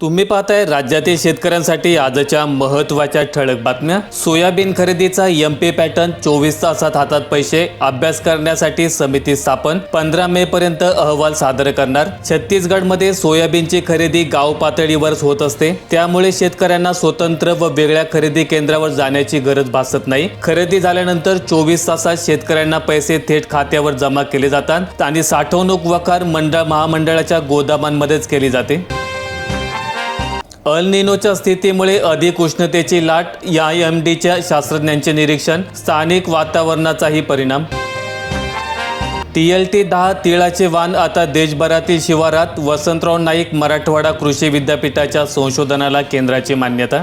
तुम्ही पाहताय राज्यातील शेतकऱ्यांसाठी आजच्या महत्त्वाच्या ठळक बातम्या. सोयाबीन खरेदीचा एम पी पॅटर्न चोवीस तासात हातात पैसे अभ्यास करण्यासाठी समिती स्थापन पंधरा मे पर्यंत अहवाल सादर करणार. छत्तीसगडमध्ये सोयाबीनची खरेदी गाव पातळीवरच होत असते. त्यामुळे शेतकऱ्यांना स्वतंत्र व वेगळ्या खरेदी केंद्रावर जाण्याची गरज भासत नाही. खरेदी झाल्यानंतर चोवीस तासात शेतकऱ्यांना पैसे थेट खात्यावर जमा केले जातात आणि साठवणूक वकार मंडळ महामंडळाच्या गोदामांमध्येच केली जाते. अल निनोच्या स्थितीमुळे अधिक उष्णतेची लाट या एम डीच्या शास्त्रज्ञांचे निरीक्षण स्थानिक वातावरणाचाही परिणाम. टी एल टी दहा तिळाचे वाण आता देशभरातील शिवारात वसंतराव नाईक मराठवाडा कृषी विद्यापीठाच्या संशोधनाला केंद्राची मान्यता.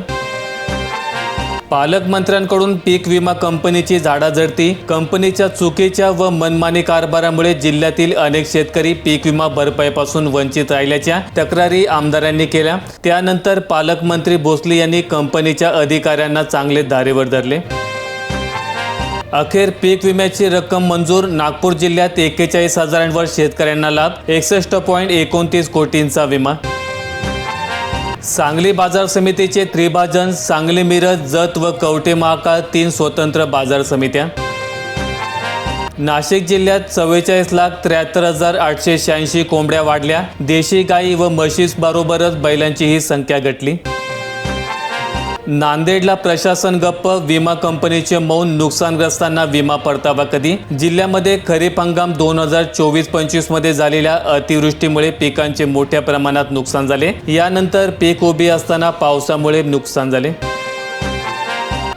पालकमंत्र्यांकडून पीक विमा कंपनीची झाडाझडती कंपनीच्या चुकीच्या व मनमानी कारभारामुळे जिल्ह्यातील अनेक शेतकरी पीक विमा भरपाईपासून वंचित राहिल्याच्या तक्रारी आमदारांनी केल्या. त्यानंतर पालकमंत्री भोसले यांनी कंपनीच्या अधिकाऱ्यांना चांगले धारेवर धरले. अखेर पीक विम्याची रक्कम मंजूर नागपूर जिल्ह्यात एक्केचाळीस हजारांवर शेतकऱ्यांना लाभ एकसष्ट पॉईंट एकोणतीस कोटींचा विमा सांगली बाजार समितीचे त्रिभाजन सांगली मिरज जत व कवटे महाकाळ तीन स्वतंत्र बाजार समित्या. नाशिक जिल्ह्यात चव्वेचाळीस लाख त्र्याहत्तर हजार आठशे शहाऐंशी कोंबड्या वाढल्या. देशी गाई व म्हशीस बरोबरच बैलांचीही संख्या घटली. नांदेडला प्रशासन गप्प विमा कंपनीचे मौन नुकसानग्रस्तांना विमा परतावा कधी? जिल्ह्यामध्ये खरीप हंगाम दोन हजार चोवीस पंचवीसमध्ये झालेल्या अतिवृष्टीमुळे पिकांचे मोठ्या प्रमाणात नुकसान झाले. यानंतर पीक उभी असताना पावसामुळे नुकसान झाले.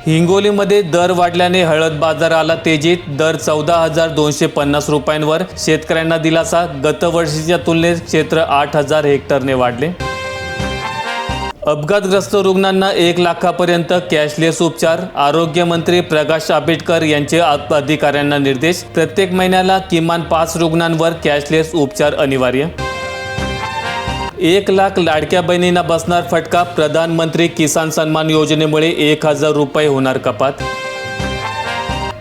हिंगोलीमध्ये दर वाढल्याने हळद बाजार आला तेजीत. दर चौदा हजार दोनशे पन्नास रुपयांवर शेतकऱ्यांना दिलासा. गतवर्षीच्या तुलनेत क्षेत्र आठ हजार हेक्टरने वाढले. अपघातग्रस्त रुग्णांना एक लाखापर्यंत कॅशलेस उपचार. आरोग्यमंत्री प्रकाश आंबेडकर यांचे आप- अधिकाऱ्यांना निर्देश. प्रत्येक महिन्याला किमान पाच रुग्णांवर कॅशलेस उपचार अनिवार्य. एक लाख लाडक्या बहिणींना बसणार फटका. प्रधानमंत्री किसान सन्मान योजनेमुळे एक हजार रुपये होणार कपात.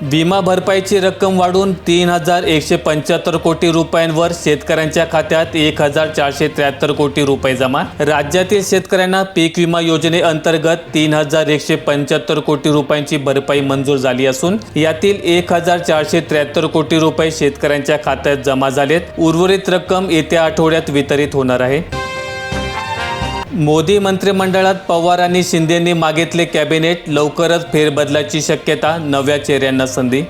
विमा भरपाईची रक्कम वाढून तीन हजार एकशे पंच्याहत्तर कोटी रुपयांवर शेतकऱ्यांच्या खात्यात एक हजार चारशे त्र्याहत्तर कोटी रुपये जमा. राज्यातील शेतकऱ्यांना पीक विमा योजनेअंतर्गत तीन हजार एकशे पंच्याहत्तर कोटी रुपयांची भरपाई मंजूर झाली असून यातील एक हजार चारशे त्र्याहत्तर कोटी रुपये शेतकऱ्यांच्या खात्यात जमा झालेत. उर्वरित रक्कम येत्या आठवड्यात वितरित होणार आहे. मोदी मंत्रिमंडळात पवार आणि शिंदेंनी मागितले कॅबिनेट लवकरच फेरबदलाची शक्यता नव्या चेहऱ्यांना संधी.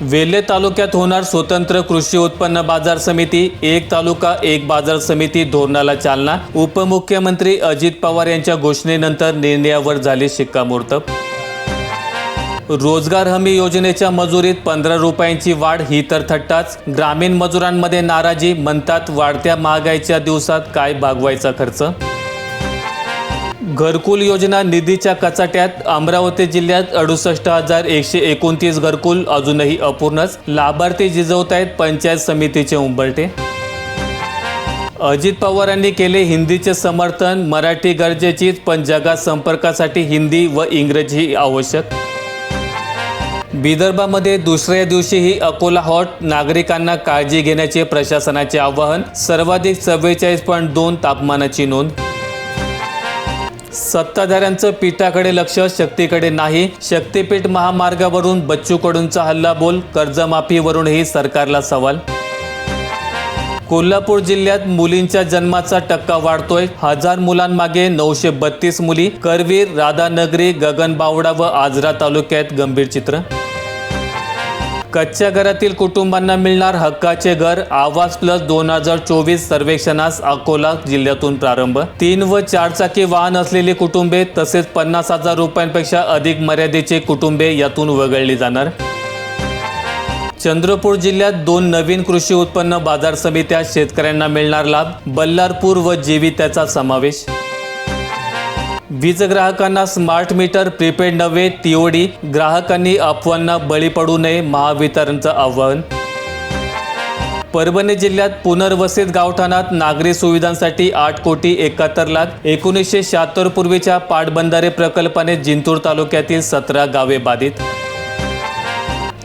वेल्हे तालुक्यात होणार स्वतंत्र कृषी उत्पन्न बाजार समिती एक तालुका एक बाजार समिती धोरणाला चालना. उपमुख्यमंत्री अजित पवार यांच्या घोषणेनंतर निर्णयावर झाले शिक्कामोर्तब. रोजगार हमी योजनेच्या मजुरीत पंधरा रुपयांची वाढ ही तर थट्टाच. ग्रामीण मजुरांमध्ये नाराजी म्हणतात वाढत्या महागाईच्या दिवसात काय भागवायचा खर्च? घरकुल योजना निधीच्या कचाट्यात अमरावती जिल्ह्यात अडुसष्ट हजार एकशे एकोणतीस घरकुल अजूनही अपूर्णच. लाभार्थी जिजवतायत आहेत पंचायत समितीचे उंबरटे अजित पवारांनी केले हिंदीचे समर्थन मराठी गरजेचीच पण जगात संपर्कासाठी हिंदी व इंग्रजी आवश्यक. विदर्भामध्ये दुसऱ्या दिवशीही अकोला हॉट नागरिकांना काळजी घेण्याचे प्रशासनाचे आवाहन सर्वाधिक चव्वेचाळीस पॉईंट दोन तापमानाची नोंद. सत्ताधाऱ्यांचं पीठाकडे लक्ष शक्तीकडे नाही. शक्तीपीठ महामार्गावरून बच्चू कडूंचा हल्ला बोल कर्जमाफीवरूनही सरकारला सवाल. कोल्हापूर जिल्ह्यात मुलींच्या जन्माचा टक्का वाढतोय. हजार मुलांमागे नऊशे बत्तीस मुली. करवीर राधानगरी गगनबावडा व आजरा तालुक्यात गंभीर चित्र. कच्च्या घरातील कुटुंबांना मिळणार हक्काचे घर. आवाज प्लस दोन हजार चोवीस सर्वेक्षणास अकोला जिल्ह्यातून प्रारंभ. तीन व चारचाकी वाहन असलेली कुटुंबे तसेच पन्नास हजार रुपयांपेक्षा अधिक मर्यादेचे कुटुंबे यातून वगळली जाणार. चंद्रपूर जिल्ह्यात दोन नवीन कृषी उत्पन्न बाजार समित्या शेतकऱ्यांना मिळणार लाभ. बल्लारपूर व जीवी त्याचा समावेश. वीज ग्राहकांना स्मार्ट मीटर प्रीपेड नव्हे टीओडी. ग्राहकांनी अफवांना बळी पडू नये महावितरणचं आवाहन. परभणी जिल्ह्यात पुनर्वसित गावठाणात नागरी सुविधांसाठी आठ कोटी एकाहत्तर लाख. एकोणीसशे शहात्तर पूर्वीच्या पाटबंधारे प्रकल्पाने जिंतूर तालुक्यातील सतरा गावे बाधित.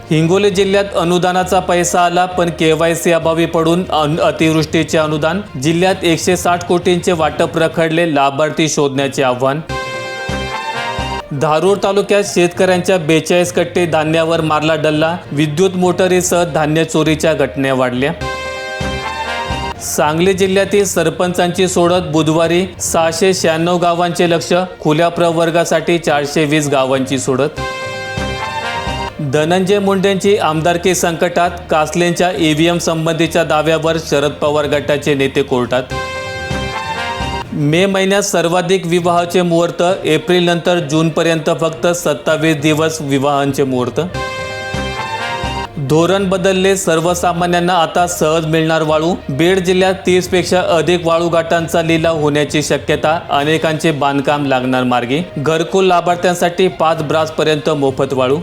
हिंगोली जिल्ह्यात अनुदानाचा पैसा आला पण केवायसी अभावी पडून अतिवृष्टीचे अनुदान. जिल्ह्यात एकशे साठ कोटींचे वाटप रखडले लाभार्थी शोधण्याचे आव्हान. धारूर तालुक्यात शेतकऱ्यांच्या बेचाळीस कट्टे धान्यावर मारला डल्ला. विद्युत मोटरीसह धान्य चोरीच्या घटना वाढल्या. सांगली जिल्ह्यातील सरपंचांची सोडत बुधवारी सहाशे शहाण्णव गावांचे लक्ष खुल्या प्रवर्गासाठी चारशे वीस गावांची सोडत. धनंजय मुंडेंची आमदारकी संकटात कासलेंच्या ईव्हीएम संबंधीच्या दाव्यावर शरद पवार गटाचे नेते कोर्टात. मे महिन्यात सर्वाधिक विवाहाचे मुहूर्त एप्रिल नंतर जूनपर्यंत फक्त सत्तावीस दिवस विवाहांचे मुहूर्त. धोरण बदलले सर्वसामान्यांना आता सहज मिळणार वाळू. बीड जिल्ह्यात तीसपेक्षा अधिक वाळूघाटांचा लिलाव होण्याची शक्यता अनेकांचे बांधकाम लागणार मार्गी. घरकुल लाभार्थ्यांसाठी पाच ब्रासपर्यंत मोफत वाळू.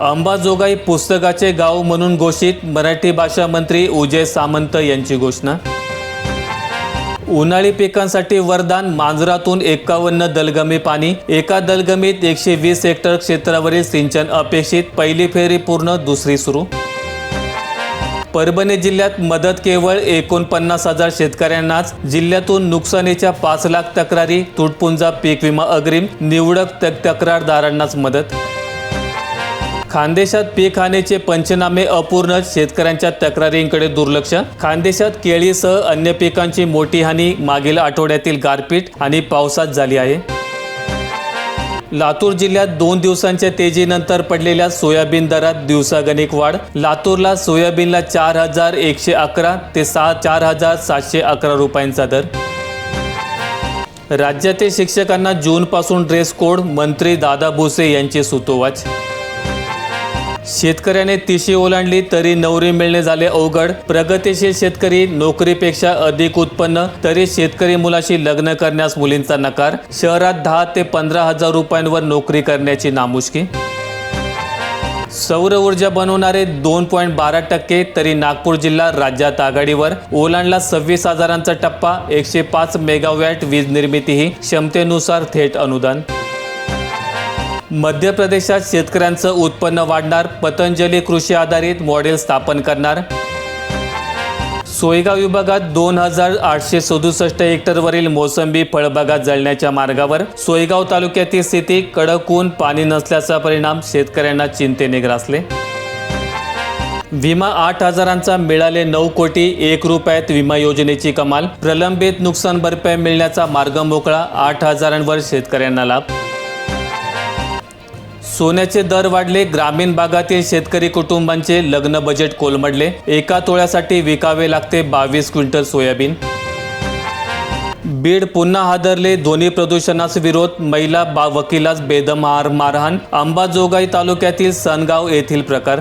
अंबाजोगाई पुस्तकाचे गाव म्हणून घोषित मराठी भाषा मंत्री उजय सामंत यांची घोषणा. उन्हाळी पिकांसाठी वरदान मांजरातून एकावन्न दलगमी पाणी. एका दलगमीत एकशे वीस हेक्टर क्षेत्रावरील सिंचन अपेक्षित. पहिली फेरी पूर्ण दुसरी सुरू. परभणी जिल्ह्यात मदत केवळ एकोणपन्नास हजार शेतकऱ्यांनाच. जिल्ह्यातून नुकसानीच्या पाच लाख तक्रारी तुटपुंजा पीक विमा अग्रिम निवडक तक्रारदारांनाच मदत. खानदेशात पीक हानीचे पंचनामे अपूर्ण शेतकऱ्यांच्या तक्रारींकडे दुर्लक्ष. खानदेशात केळीसह अन्य पिकांची मोठी हानी मागील आठवड्यातील गारपीट आणि पावसात झाली आहे. लातूर जिल्ह्यात दोन दिवसांच्या तेजीनंतर पडलेल्या सोयाबीन दरात दिवसागणिक वाढ. लातूरला सोयाबीनला चार हजार एकशे अकरा ते सहा चार हजार सातशे अकरा रुपयांचा दर. राज्यातील शिक्षकांना जूनपासून ड्रेस कोड मंत्री दादा भुसे यांचे सुतोवाच. शेतकऱ्याने तिशी ओलांडली तरी नवरी मिळणे झाले अवघड. प्रगतीशील शेतकरी नोकरीपेक्षा अधिक उत्पन्न तरी शेतकरी मुलाशी लग्न करण्यास मुलींचा नकार. शहरात दहा ते पंधरा हजार रुपयांवर नोकरी करण्याची नामुष्की. सौर ऊर्जा बनवणारे दोन पॉईंट बारा टक्के तरी नागपूर जिल्हा राज्यात आघाडीवर. ओलांडला सव्वीस हजारांचा टप्पा एकशे पाच मेगावॅट वीज निर्मिती ही क्षमतेनुसार थेट अनुदान. मध्य प्रदेशात शेतकऱ्यांचं उत्पन्न वाढणार पतंजली कृषी आधारित मॉडेल स्थापन करणार. सोयगाव विभागात दोन हजार आठशे सदुसष्ट हेक्टरवरील मोसंबी फळबागात जळण्याच्या मार्गावर सोयगाव तालुक्यातील स्थिती कडक ऊन पाणी नसल्याचा परिणाम शेतकऱ्यांना चिंतेने ग्रासले. विमा आठ हजारांचा मिळाले नऊ कोटी एक रुपयात विमा योजनेची कमाल. प्रलंबित नुकसान भरपाई मिळण्याचा मार्ग मोकळा आठ हजारांवर शेतकऱ्यांना लाभ. सोन्याचे दर वाढले ग्रामीण भागातील शेतकरी कुटुंबांचे लग्न बजेट कोलमडले. एका तोळ्यासाठी विकावे लागते बावीस क्विंटल सोयाबीन. बीड पुन्हा हादरले ध्वनी प्रदूषणास विरोध महिला बा वकिलास बेदम मारहाण अंबाजोगाई तालुक्यातील सनगाव येथील प्रकार.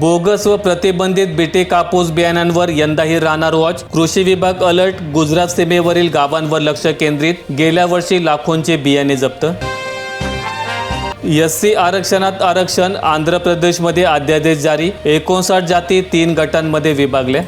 बोगस व प्रतिबंधित बीटी कापूस बियाण्यांवर यंदाही राहणार वॉच. कृषी विभाग अलर्ट गुजरात सीमेवरील गावांवर लक्ष केंद्रित गेल्या वर्षी लाखोंचे बियाणे जप्त एस सी आरक्षणात आरक्षण आंध्र प्रदेशमध्ये अध्यादेश जारी. एकोणसाठ जाती तीन गटांमध्ये विभागल्या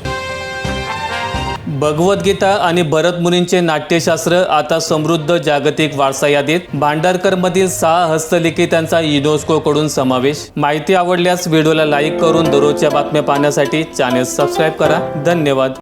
भगवद्गीता आणि भरत मुनींचे नाट्यशास्त्र आता समृद्ध जागतिक वारसा यादीत. भांडारकरमधील सहा हस्तलिखितांचा युनेस्कोकडून समावेश. माहिती आवडल्यास व्हिडिओला लाईक करून दररोजच्या बातम्या पाहण्यासाठी चॅनेल सबस्क्राईब करा. धन्यवाद.